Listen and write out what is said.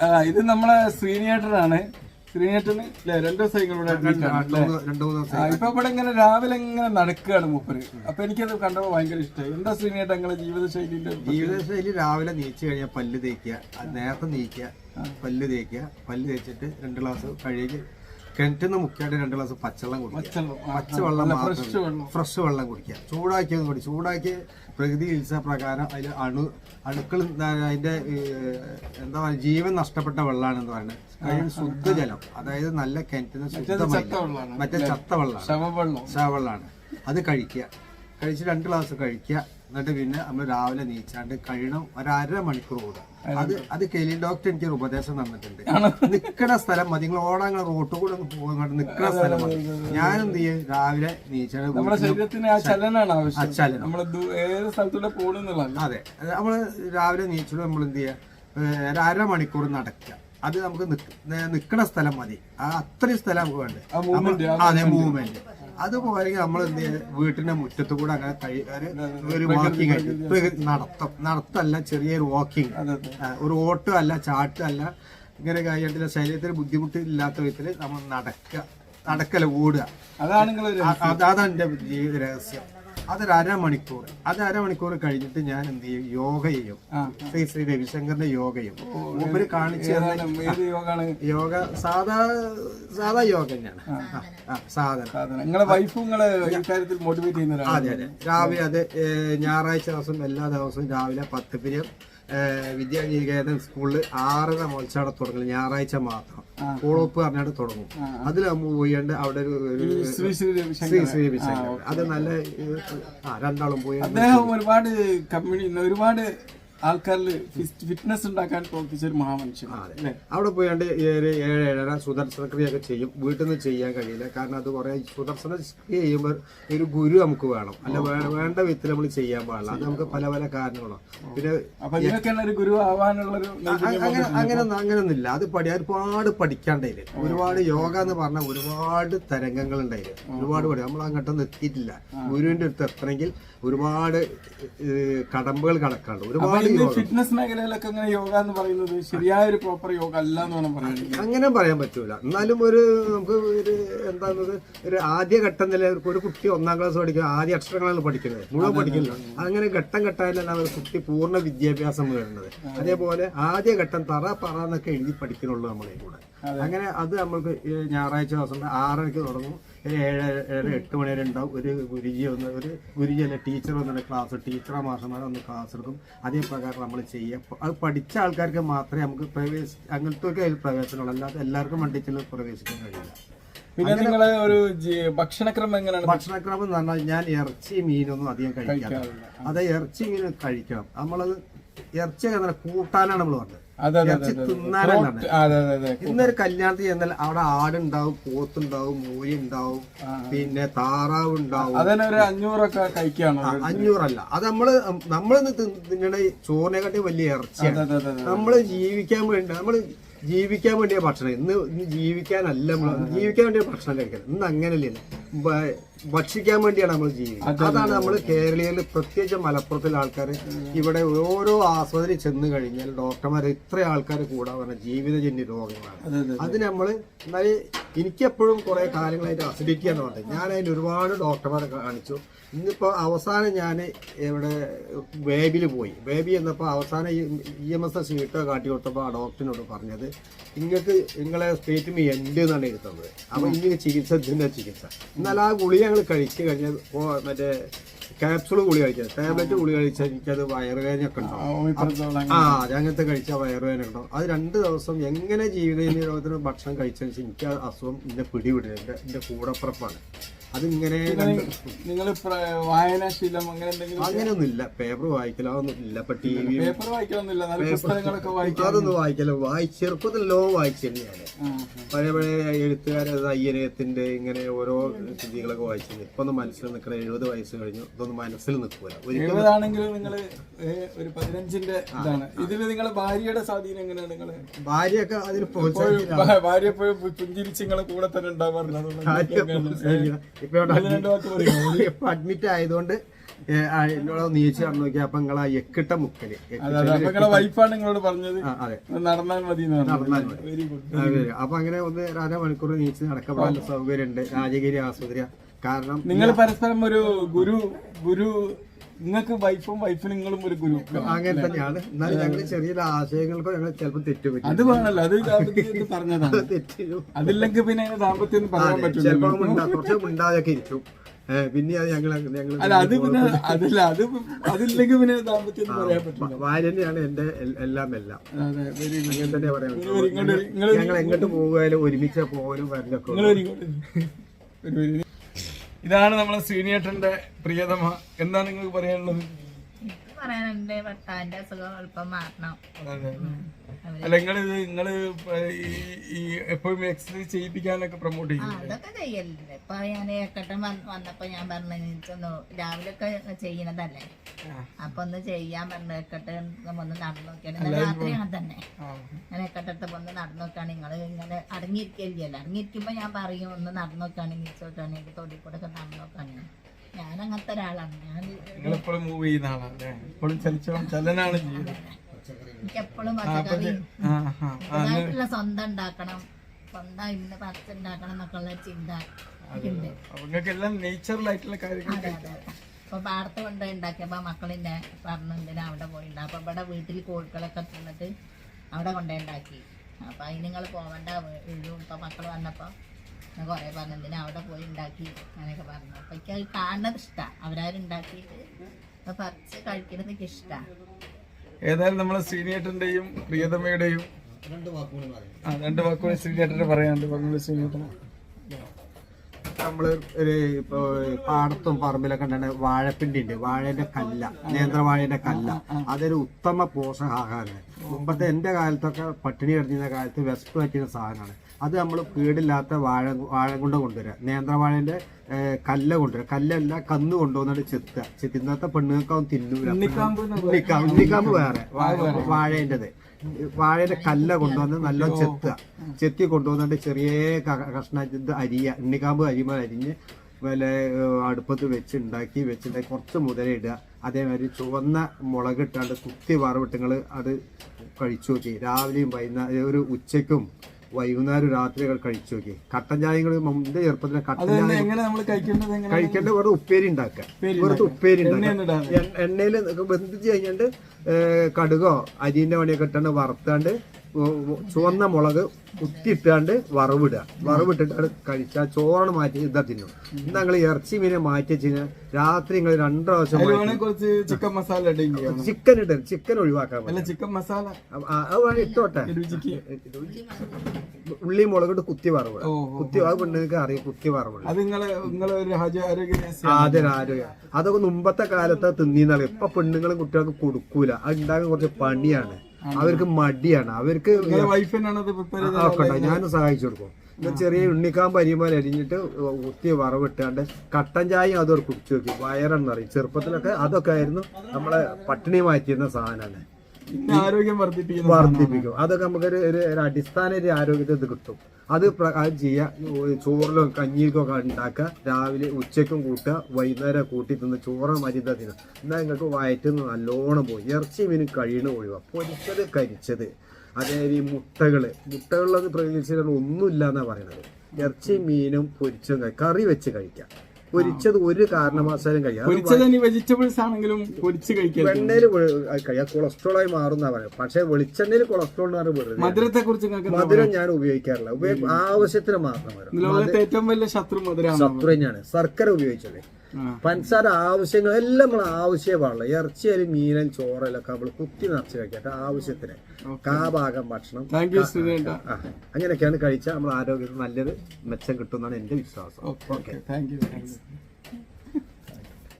ആ, ഇത് നമ്മളെ ശ്രീനേട്ടനാണ്. ശ്രീനേട്ടന് അല്ലേ രണ്ടു ആ, ഇപ്പൊ ഇവിടെ ഇങ്ങനെ രാവിലെ ഇങ്ങനെ നടക്കുകയാണ് മൂപ്പര്. അപ്പൊ എനിക്കത് കണ്ടപ്പോ ഭയങ്കര ഇഷ്ടമായി എന്താ ശ്രീനേട്ട നിങ്ങളെ ജീവിതശൈലിന്റെ ജീവിതശൈലി രാവിലെ നീച്ച് കഴിഞ്ഞാൽ പല്ല് തേക്കുക നേരത്തെ നീക്കുക പല്ല് തേക്കുക പല്ല് തേച്ചിട്ട് രണ്ട് ഗ്ലാസ് കഴുകി കിണറ്റിൽ നിന്ന് മുക്കിയായിട്ട് രണ്ട് ഗ്ലാസ് പച്ചവെള്ളം കുടിക്കുക. പച്ചവെള്ളം, മാത്രം വെള്ളം. ഫ്രഷ് വെള്ളം കുടിക്കുക. ചൂടാക്കിയത് കൂടി. ചൂടാക്കി പ്രകൃതി ചികിത്സാ പ്രകാരം അതിൽ അണു അണുക്കൾ അതിന്റെ എന്താ പറയുക ജീവൻ നഷ്ടപ്പെട്ട വെള്ളമാണെന്ന് പറയുന്നത്. അതിന് ശുദ്ധജലം അതായത് നല്ല കിണറ്റിന് ശുദ്ധമായി വെള്ളമാണ്. മറ്റേ ചത്ത വെള്ളമാണ്. ശവവെള്ളമാണ്. അത് കഴിക്കുക. കഴിച്ച് രണ്ട് ഗ്ലാസ് കഴിക്കുക. എന്നിട്ട് പിന്നെ നമ്മൾ രാവിലെ നീച്ചാണ്ട് കഴിയണം. ഒരു അര മണിക്കൂർ കൂടുക അത് അത് കെലി ഡോക്ടർ എനിക്ക് ഒരു ഉപദേശം തന്നിട്ടുണ്ട്. നിക്കണ സ്ഥലം മതി. നിങ്ങൾ ഓടാങ്ങൾ റോട്ട് കൂടെ ഒന്ന് പോകുന്നുണ്ട് നിക്കണ സ്ഥലം മതി. ഞാൻ എന്ത് ചെയ്യും? രാവിലെ നമ്മുടെ ശരീരത്തിന് ആ ചലനാണ് ആവശ്യം. ചലനം. ഏത് സ്ഥലത്തൂടെ അതെ. നമ്മൾ രാവിലെ നീച്ചിട്ട് നമ്മൾ എന്ത് ചെയ്യുക? അര മണിക്കൂർ അരമണിക്കൂർ നടക്കുക. അത് നമുക്ക് നിൽക്കണ സ്ഥലം മതി. അത്രയും സ്ഥലം നമുക്ക് വേണ്ടത് അതെ മൂവ്മെന്റ് അതുപോലെ നമ്മൾ എന്ത് ചെയ്യുക വീട്ടിന്റെ മുറ്റത്ത് കൂടെ അങ്ങനെ കഴി ഒരു- വാക്കിംഗ് നടത്തം. നടത്തല്ല ചെറിയൊരു വാക്കിംഗ് ഒരു ഓട്ടം അല്ല ചാട്ടം അല്ല. ഇങ്ങനെ കാര്യത്തിലെ ശരീരത്തിന് ബുദ്ധിമുട്ടില്ലാത്ത വിധത്തിൽ നമ്മൾ നടക്കുക നടക്കല ഓടുക. അതാണ് അതാണ് എന്റെ ജീവിത രഹസ്യം. അതൊരു അരമണിക്കൂർ അത് അരമണിക്കൂർ കഴിഞ്ഞിട്ട് ഞാൻ എന്ത് ചെയ്യും. യോഗ ചെയ്യും ശ്രീ ശ്രീ രവിശങ്കറിന്റെ യോഗയും ചെയ്യും. മൂപ്പര് കാണിച്ചു യോഗാണ്? യോഗ സാധാ സാധാ യോഗ തന്നെയാണ്. സാധനം. നിങ്ങളെ വൈഫും കാര്യത്തിൽ മോട്ടിവേറ്റ് ചെയ്യുന്ന അതെ അതെ. രാവിലെ അത് ഞായറാഴ്ച ദിവസം എല്ലാ ദിവസവും രാവിലെ പത്ത് പിരിയം വിദ്യാനികേതൻ സ്കൂളിൽ ആറര മത്സരം തുടങ്ങും. ഞായറാഴ്ച മാത്രം. കോളോപ്പ് പറഞ്ഞാണ്ട് തുടങ്ങും. അതിൽ നമ്മൾ പോയാണ്ട് അവിടെ ഒരു ശ്രീ ശ്രീ അത് നല്ല രണ്ടാളും പോയി. അദ്ദേഹം ഒരുപാട് കമ്മ്യൂണി ഒരുപാട് ആൾക്കാരിൽ ഫിറ്റ്നസ് ഉണ്ടാക്കാൻ പ്രവർത്തിച്ച ഒരു മഹാമനുഷ്യനാണ് അവിടെ പോയാണ്ട് ഏഴ് ഏഴ് ഏഴര സുദർശന ക്രിയൊക്കെ ചെയ്യും. വീട്ടിൽ നിന്ന് ചെയ്യാൻ കഴിയില്ല. കാരണം അത് കുറെ സുദർശന ക്രിയ ചെയ്യുമ്പോൾ ഒരു ഗുരു നമുക്ക് വേണം. അല്ല വേണ്ട വിധത്തിൽ നമ്മൾ ചെയ്യാൻ പാടില്ല. അത് നമുക്ക് പല പല കാരണങ്ങളാണ് പിന്നെ ഗുരു ആവാനുള്ള ഒരു അങ്ങനെ അങ്ങനെ അങ്ങനെയൊന്നുമില്ല അത് പഠി ഒരുപാട് പഠിക്കാണ്ടായിൽ ഒരുപാട് യോഗ എന്ന് പറഞ്ഞാൽ ഒരുപാട് തരംഗങ്ങൾ ഉണ്ടായില്ല ഒരുപാട് പഠി നമ്മൾ അങ്ങോട്ടൊന്നും എത്തിയിട്ടില്ല. ഗുരുവിന്റെ അടുത്ത് എത്തണമെങ്കിൽ ഒരുപാട് കടമ്പകൾ കടക്കാണ്ട് ഒരുപാട് ഫിറ്റ്നസ് മേഖലയിലൊക്കെ അങ്ങനെ യോഗ എന്ന് പറയുന്നത് ശരിയായ ഒരു പ്രോപ്പർ യോഗ അല്ല എന്ന് വേണം പറയുന്നത് അങ്ങനെ പറയാൻ പറ്റൂല. എന്നാലും ഒരു നമുക്ക് ഒരു എന്താന്നത് ഒരു ആദ്യ ഘട്ടം നില ഒരു കുട്ടി ഒന്നാം ക്ലാസ് പഠിക്കുക ആദ്യ അക്ഷരങ്ങളാണ് പഠിക്കുന്നത്. മുഴുവൻ പഠിക്കില്ല. അങ്ങനെ ഘട്ടം ഘട്ടമായിട്ടാണ് ഒരു കുട്ടി പൂർണ വിദ്യാഭ്യാസം വേണ്ടത് അതേപോലെ ആദ്യ ഘട്ടം തറ പറ എന്നൊക്കെ എഴുതി പഠിക്കുന്നുള്ളൂ നമ്മളെ കൂടെ. അങ്ങനെ അത് നമ്മൾക്ക് ഞായറാഴ്ച ദിവസം ആറരയ്ക്ക് തുടങ്ങും. ഒരു ഏഴ് ഏഴര എട്ട് മണി വരെ ഉണ്ടാവും. ഒരു ഗുരുജി വന്ന് ഒരു ഗുരുജി അല്ല ടീച്ചർ വന്നിട്ട് ക്ലാസ് ടീച്ചറോ മാഷന്മാർ ഒന്ന് ക്ലാസ് എടുക്കും. അതേ പ്രകാരം നമ്മൾ ചെയ്യുക. അത് പഠിച്ച ആൾക്കാർക്ക് മാത്രമേ നമുക്ക് പ്രവേശി അങ്ങനത്തെ ഒക്കെ അതിൽ പ്രവേശനമുള്ളൂ. അല്ലാതെ എല്ലാവർക്കും വണ്ടിച്ചിൽ പ്രവേശിക്കാൻ കഴിയില്ല. പിന്നെ നിങ്ങൾ ഒരു ഭക്ഷണക്രമം എങ്ങനെയാണ്? ഭക്ഷണക്രമം എന്ന് പറഞ്ഞാൽ ഞാൻ ഇറച്ചി മീനൊന്നും അധികം കഴിക്കാറില്ല. അത് ഇറച്ചി മീൻ കഴിക്കണം. നമ്മളത് ഇറച്ചി അങ്ങനെ കൂട്ടാനാണ് നമ്മൾ പറഞ്ഞത്. ഇറച്ചി തിന്നാനാണ് ഇന്നൊരു കല്യാണത്തിൽ ചെന്നാൽ അവിടെ ആടുണ്ടാവും പോത്തുണ്ടാവും മൂലി ഉണ്ടാവും പിന്നെ താറാവ് ഉണ്ടാവും അഞ്ഞൂറൊക്കെ അഞ്ഞൂറല്ല. അത് നമ്മൾ നമ്മൾ തിന്നണ ചോറിനെക്കാട്ടി വലിയ ഇറച്ചിയാണ്. നമ്മൾ ജീവിക്കാൻ വേണ്ടി നമ്മൾ ജീവിക്കാൻ വേണ്ടിയ ഭക്ഷണം. ഇന്ന് ഇന്ന് ജീവിക്കാനല്ല നമ്മൾ ജീവിക്കാൻ വേണ്ടിയ ഭക്ഷണം കഴിക്കണം ഇന്ന് അങ്ങനെയല്ല. ഭക്ഷിക്കാൻ വേണ്ടിയാണ് നമ്മൾ ജീവിക്കുന്നത്. അതാണ് നമ്മൾ കേരളീയരിൽ പ്രത്യേകിച്ച് മലപ്പുറത്തിലെ ആൾക്കാർ ഇവിടെ ഓരോ ആസ്പത്രി ചെന്ന് കഴിഞ്ഞാൽ ഡോക്ടർമാർ ഇത്ര ആൾക്കാർ കൂടാൻ പറഞ്ഞ ജീവിതജന്യ രോഗങ്ങളാണ്. അതെ നമ്മൾ എന്നാൽ എനിക്കെപ്പോഴും കുറെ കാലങ്ങളായിട്ട് അസിഡിറ്റി എന്ന് പറഞ്ഞത് ഞാൻ അതിന് ഒരുപാട് ഡോക്ടർമാരെ കാണിച്ചു. ഇന്നിപ്പോൾ അവസാനം ഞാൻ ഇവിടെ വേബിൽ പോയി. വേബി എന്നപ്പോൾ അവസാനം ഇ എം എസ് ഷീട്ട് കാട്ടി കൊടുത്തപ്പോൾ ആ ഡോക്ടറിനോട് പറഞ്ഞത് നിങ്ങൾക്ക് നിങ്ങളെ സ്റ്റേറ്റിന് എൻഡ് എന്നാണ് എഴുതുന്നത് അപ്പോൾ ഇങ്ങനെ ചികിത്സ ഇതിന്റെ ചികിത്സ? എന്നാൽ ആ ഗുളി ഞങ്ങൾ കഴിച്ചു കഴിഞ്ഞാൽ ഓ മറ്റേ ക്യാപ്സൂൾ ഗുളി കഴിക്കുക ടാബ്ലറ്റ് ഗുളി കഴിച്ചാൽ എനിക്കത് വയറുവേദനയൊക്കെ ഉണ്ടാവും. ആ അതങ്ങനത്തെ അങ്ങനത്തെ കഴിച്ചാൽ വയറുവേദന ഉണ്ടാവും. അത് രണ്ട് ദിവസം എങ്ങനെ ജീവിത നിരോധന ഭക്ഷണം കഴിച്ചതിന് ശേഷം എനിക്ക് ആ അസുഖം എന്നെ പിടിവിടുന്നത് എന്റെ എന്റെ കൂടപ്പുറപ്പാണ്. അതിങ്ങനെ നിങ്ങൾ വായനാശീലം അങ്ങനെ എന്തെങ്കിലും അങ്ങനെയൊന്നുമില്ല. പേപ്പർ വായിക്കലോ ഒന്നും ഇല്ല ഇപ്പൊ ടി വി പേപ്പർ വായിക്കലൊന്നുമില്ല. പുസ്തകങ്ങളൊക്കെ വായിക്കാം അതൊന്നും വായിക്കല. വായി ചെറുപ്പത്തിൽ ലോ വായിച്ചിരുന്നു ഞാൻ പഴയ പഴയ എഴുത്തുകാരെ അയ്യനയത്തിന്റെ ഇങ്ങനെ ഓരോ കൃതികളൊക്കെ വായിച്ചിരുന്നു ഇപ്പൊ ഒന്ന് മനസ്സിൽ നിൽക്കണ എഴുപത് വയസ്സ് കഴിഞ്ഞു. ഇതൊന്നും മനസ്സിൽ നിൽക്കൂല. എഴുപതാണെങ്കിലും നിങ്ങൾ ഒരു പതിനഞ്ചിന്റെ ഇതാണ്. ഇതിൽ നിങ്ങളെ ഭാര്യയുടെ സ്വാധീനം എങ്ങനെയാണ് നിങ്ങൾ ഭാര്യയൊക്കെ അതിന് ഭാര്യ എപ്പോഴും പുഞ്ചിരിച്ച് നിങ്ങളെ കൂടെ തന്നെ ഉണ്ടാവാറുണ്ട് ഇപ്പൊ അഡ്മിറ്റ് ആയതുകൊണ്ട് എന്നോട് നീച്ച് കടന്നു നോക്കി അപ്പൊ നിങ്ങളെ എക്കിട്ട മുക്കൽ. വൈഫാണ് നിങ്ങളോട് പറഞ്ഞത്. നടന്നാൽ മതി നടന്നാൽ മതി. അപ്പൊ അങ്ങനെ ഒന്ന് അര മണിക്കൂർ നീച്ച് നടക്കപ്പെടാൻ സൗകര്യം ഉണ്ട് രാജഗിരി ആസ്പത്രി കാരണം നിങ്ങൾ പരസ്പരം ഒരു ഗുരു ഗുരു നിങ്ങൾക്ക് വൈഫും വൈഫും നിങ്ങളും ഒരു ഗുരു അങ്ങനെ തന്നെയാണ്. എന്നാലും ഞങ്ങൾ ചെറിയ ആശയങ്ങൾക്കോ ഞങ്ങൾ ചിലപ്പോൾ തെറ്റുപറ്റും. അത് വേണല്ലോ അത് പറഞ്ഞതാണ്. അതില്ലെങ്കിൽ പിന്നെ ദാമ്പത്യം പറയാൻ ചിലപ്പോൾ കുറച്ച് മിണ്ടാതൊക്കെ ഇരിക്കും. പിന്നെ അത് ഞങ്ങൾ ഞങ്ങൾ അല്ല അത് പിന്നെ അതില്ല അത് അതില്ലെങ്കിൽ പിന്നെ ദാമ്പത്യം പറയാൻ പറ്റില്ല ഭാര്യ തന്നെയാണ് എന്റെ എല്ലാം എല്ലാം. അങ്ങനെ തന്നെ പറയാൻ പറ്റും. ഞങ്ങൾ എങ്ങോട്ട് പോകുകയാലും ഒരുമിച്ച് പോകാനും വരലൊക്കെ ഇതാണ് നമ്മളെ ശ്രീനിയേട്ടന്റെ പ്രിയതമ. എന്താണ് നിങ്ങൾക്ക് പറയാനുള്ളത്? പറയാനുണ്ട് ഭർത്താവിന്റെ അസുഖം എളുപ്പം മാറണം. അതെ. അല്ല നിങ്ങൾ ഈ എപ്പോഴും എക്സസൈസ് ചെയ്യിപ്പിക്കാനൊക്കെ പ്രൊമോട്ട് ആ ചെയ്യും അതൊക്കെ ഇപ്പൊ ഞാൻ ഏക്കട്ടം വന്നപ്പോ ഞാൻ പറഞ്ഞു രാവിലെ ഒക്കെ ചെയ്യണതല്ലേ? അപ്പൊ ഒന്ന് ചെയ്യാൻ പറഞ്ഞു ഏക്കട്ട് ഒന്ന് നടന്നു നോക്കിയാണ്. ഇന്നലെ രാത്രി അങ്ങനെ തന്നെ. ഞാൻ ഏക്കട്ടത്ത് ഒന്ന് നടന്നു നിങ്ങൾ ഇങ്ങനെ അടങ്ങിയിരിക്കില്ലല്ലോ അടങ്ങിയിരിക്കുമ്പോ ഞാൻ പറയും ഒന്ന് നടന്നു നോക്കുകയാണെങ്കിൽ ചോട്ടാണെങ്കിൽ തൊടി കൂടെ ഒക്കെ നടന്നു നോക്കുകയാണെങ്കിൽ ഞാൻ അങ്ങനത്തെ ഒരാളാണ് ഞാൻ നിങ്ങൾ എപ്പോഴും മൂവ് ചെയ്യുന്ന ആളാണ് എപ്പോഴും ചലിച്ചോ ചലനാണ് ചെയ്യുന്നത്. എനിക്ക് എപ്പോഴും പച്ചക്കറി. അതായിട്ടുള്ള സ്വന്തം ഉണ്ടാക്കണം. സ്വന്തം ഇന്ന് പച്ച ഉണ്ടാക്കണം എന്നൊക്കെ ഉള്ള ചിന്ത അപ്പൊ നിങ്ങൾക്ക് എല്ലാം നേച്ചറലായിട്ടുള്ള കാര്യങ്ങൾ അതെ പാടത്ത് കൊണ്ട് ഉണ്ടാക്കിയപ്പോ മക്കളിന്റെ പറഞ്ഞു എന്തിനാ അവിടെ പോയി അപ്പൊ ഇവിടെ വീട്ടിൽ കോഴികളൊക്കെ തിന്നിട്ട് അവിടെ കൊണ്ടുണ്ടാക്കി അപ്പൊ അതിന് നിങ്ങൾ പോവണ്ട വീഴും ഇപ്പൊ മക്കൾ വന്നപ്പോ ഞാൻ കുറെ പറഞ്ഞു എന്തിനാ അവിടെ പോയി ഉണ്ടാക്കി? അങ്ങനെയൊക്കെ പറഞ്ഞു. അപ്പൊ എനിക്ക് അത് കാണുന്നത് ഇഷ്ടാ. അവരാരും ഉണ്ടാക്കിയിട്ട് അപ്പൊ പറിച്ച് കഴിക്കുന്നത് എനിക്ക് ഇഷ്ടാ. ഏതായാലും നമ്മളെ ശ്രീനേട്ടന്റെയും പ്രിയതമയുടെയും ആ രണ്ട് വാക്കുകൾ ശ്രീനേട്ടന്റെ പറയാം രണ്ട് വാക്കുകൾ നമ്മൾ ഒരു ഇപ്പൊ പാടത്തും പറമ്പിലൊക്കെ ഉണ്ടെങ്കിൽ വാഴപ്പിണ്ടി ഉണ്ട്. വാഴയുടെ കല്ല നേന്ത്രവാഴയുടെ കല്ല. അതൊരു ഉത്തമ പോഷകാഹാരമാണ്. മുമ്പത്തെ എന്റെ കാലത്തൊക്കെ പട്ടിണി കിടന്നിരുന്ന കാലത്ത് വിശപ്പ് പറ്റിയ സാധനമാണ്. അത് നമ്മൾ കേടില്ലാത്ത വാഴ വാഴ കൊണ്ട് കൊണ്ടുവരിക നേന്ത്രവാഴന്റെ കല്ല കൊണ്ടുവരിക കല്ലല്ല കന്ന് കൊണ്ടുവന്നിട്ട് ചെത്ത ചെത്തിന്നത്തെ പെണ്ണുങ്ങൾക്ക് അവൻ തിന്നൂല. ഉണ്ണിക്കാമ്പ് വേറെ. വാഴേന്റെത് വാഴയുടെ കല്ല കൊണ്ടുവന്ന് നല്ല ചെത്തുക. ചെത്തി കൊണ്ടുവന്നിട്ട് ചെറിയ ക- കഷ്ണം ഇത് അരിയ. ഉണ്ണിക്കാമ്പ് അരിമാൻ അരിഞ്ഞ് വല്ല അടുപ്പത്ത് വെച്ച് ഉണ്ടാക്കി വെച്ചിട്ടുണ്ടെങ്കിൽ കുറച്ച് മുതലിടുക അതേമാതിരി ചുവന്ന മുളക് ഇട്ടാണ്ട് കുത്തി വറവിട്ട് നിങ്ങൾ അത് കഴിച്ചു നോക്കി രാവിലെയും വൈകുന്നേരം ഒരു ഉച്ചയ്ക്കും വൈകുന്നേരം രാത്രികൾ കഴിച്ചു നോക്കി. കട്ടൻ ചായകൾ മുമ്പ് ചെറുപ്പത്തിന് കട്ടൻ ചായ കഴിക്കേണ്ട വെറുതെ ഉപ്പേരി ഉണ്ടാക്കുക വെറുതെ ഉപ്പേരി ഉണ്ടാക്കുക എണ്ണയിൽ ബന്ധിച്ച് കഴിഞ്ഞിട്ട് കടുകോ അരിന്റെ പണിയൊക്കെ ഇട്ടാണ്ട് വറുത്താണ്ട് ചുവന്ന മുളക് കുത്തിയിട്ടാണ്ട് വറവിടുക. വറവിട്ടിട്ടാണ് കഴിച്ചാൽ ചോറാണ് മാറ്റി ഇതാ തിന്നും ഇന്ന് ഞങ്ങൾ ഇറച്ചി മീനെ മാറ്റി വെച്ച് കഴിഞ്ഞാൽ രാത്രി നിങ്ങൾ രണ്ടു പ്രാവശ്യം ചിക്കൻ മസാല ചിക്കൻ ഇട്ട് ചിക്കൻ ഒഴിവാക്കാൻ ചിക്കൻ മസാല അത് വേണേ ഇട്ടോട്ടെ. ഉള്ളി മുളക് ഇട്ട് കുത്തി വറവ് കുത്തി അത് പെണ്ണുങ്ങൾക്ക് അറിയാം കുത്തി വറവ് അത് ആരോഗ്യം അതൊക്കെ മുമ്പത്തെ കാലത്ത് തിന്നിന്നാണ് ഇപ്പൊ പെണ്ണുങ്ങളും കുട്ടികൾക്ക് കൊടുക്കൂല. അത് ഉണ്ടാക്കാൻ കുറച്ച് പണിയാണ്. അവർക്ക് മടിയാണ്. അവർക്ക് ആക്കണ്ട അത്. ഞാനും സഹായിച്ചു കൊടുക്കും. ചെറിയ ഉണ്ണിക്കാമ്പ് അരിമാൽ അരിഞ്ഞിട്ട് കുത്തി വറവിട്ടാണ്ട് കട്ടൻ ചായയും അതോടെ കുടിച്ചു നോക്കി. വയറെന്ന് പറയും. ചെറുപ്പത്തിലൊക്കെ അതൊക്കെ ആയിരുന്നു നമ്മളെ പട്ടിണി മാറ്റിയിരുന്ന സാധനമാണ് ആരോഗ്യം വർദ്ധിപ്പിക്കും വർദ്ധിപ്പിക്കും. അതൊക്കെ നമുക്കൊരു ഒരു ഒരു അടിസ്ഥാന ഒരു ആരോഗ്യത്തിൽ ഇത് കിട്ടും. അത് ചെയ്യുക ചോറിലോ കഞ്ഞിയിലോ ഉണ്ടാക്കുക. രാവിലെ ഉച്ചയ്ക്കും കൂട്ടുക. വൈകുന്നേരം കൂട്ടി തിന്ന് ചോറ് മരുന്ന തിന്നും. എന്നാൽ നിങ്ങൾക്ക് വയറ്റുന്ന നല്ലോണം പോയി. ഇറച്ചി മീനും കഴിയണ ഒഴിവാ. പൊരിച്ചത് കരിച്ചത്. അതേമാതിരി ഈ മുട്ടകൾ മുട്ടകളിലത് പ്രത്യേകിച്ച് ഒന്നുമില്ല എന്നാണ് പറയുന്നത്. ഇറച്ചി മീനും പൊരിച്ചും കറി വെച്ച് കഴിക്കാം. പൊരിച്ചത് ഒരു കാരണവശാലും അത് പൊരിച്ചത് ഇനി വെജിറ്റബിൾസ് ആണെങ്കിലും പൊരിച്ച് കഴിക്കരുത്. വെണ്ണയിൽ കഴിയാം കൊളസ്ട്രോളായി മാറുന്ന പറയാം. പക്ഷെ വെളിച്ചെണ്ണയിൽ കൊളസ്ട്രോൾ എന്ന് പറഞ്ഞാൽ വെറുതെ. മധുരത്തെ കുറിച്ച് നിങ്ങൾക്ക് എന്താ മധുരം ഞാൻ ഉപയോഗിക്കാറില്ല. ഉപയോഗ ആവശ്യത്തിന് മാത്രം ലോകത്തെ ഏറ്റവും വലിയ ശത്രു മധുരമാണ് ശത്രു തന്നെയാണ്. ശർക്കര ഉപയോഗിച്ചത്. ആ. പഞ്ചസാര ആവശ്യങ്ങൾ എല്ലാം നമ്മൾ ആവശ്യമേ പാടില്ല. ഇറച്ചിയാലും മീനും ചോറലൊക്കെ നമ്മൾ കുത്തി നിറച്ച് കഴിക്കട്ടെ ആവശ്യത്തിന്. കാഭാഗം ഭക്ഷണം. താങ്ക് യു ശ്രീനേട്ട ആ, അങ്ങനെയൊക്കെയാണ് കഴിച്ചാൽ നമ്മൾ ആരോഗ്യത്തിന് നല്ലൊരു മെച്ചം കിട്ടുമെന്നാണ് എന്റെ വിശ്വാസം. Okay thank you thank you Mm-hmm.